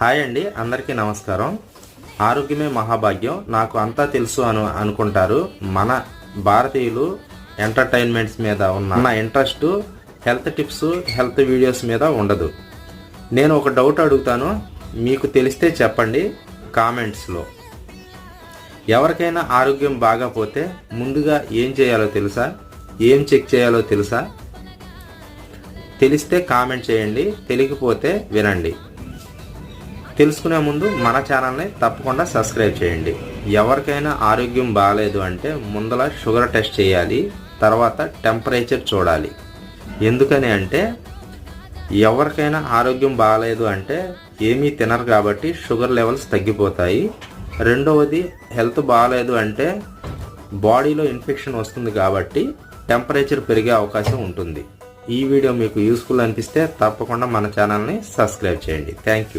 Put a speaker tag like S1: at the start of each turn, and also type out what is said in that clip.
S1: Hi అండి అందరికీ నమస్కారం. ఆరోగ్యమే మహాభాగ్యం. నాకు అంతా తెలుసు అను అనుకుంటారు. మన భారతీయులు ఎంటర్టైన్మెంట్స్ మీద ఉన్న నా interest health tips health videos మీద ఉండదు. నేను ఒక డౌట్ అడుగుతాను. మీకు తెలిస్తే చెప్పండి కామెంట్స్లో. ఎవరికైనా ఆరోగ్యం బాగాపోతే ముందుగా ఏం చేయాలో తెలుసా? ఏం చెక్ చేయాలో తెలుసా? తెలిస్తే కామెంట్ చేయండి. తెలియకపోతే వినండి. తెలుసుకునే ముందు మన ఛానల్ని తప్పకుండా సబ్స్క్రైబ్ చేయండి. ఎవరికైనా ఆరోగ్యం బాగాలేదు అంటే ముందల షుగర్ టెస్ట్ చేయాలి తర్వాత టెంపరేచర్ చూడాలి. ఎందుకని అంటే ఎవరికైనా ఆరోగ్యం బాగాలేదు అంటే ఏమీ తినరు కాబట్టి షుగర్ లెవెల్స్ తగ్గిపోతాయి. రెండవది హెల్త్ బాగాలేదు అంటే బాడీలో ఇన్ఫెక్షన్ వస్తుంది కాబట్టి టెంపరేచర్ పెరిగే అవకాశం ఉంటుంది. ఈ వీడియో మీకు యూస్ఫుల్ అనిపిస్తే తప్పకుండా మన ఛానల్ని సబ్స్క్రైబ్ చేయండి. Thank you.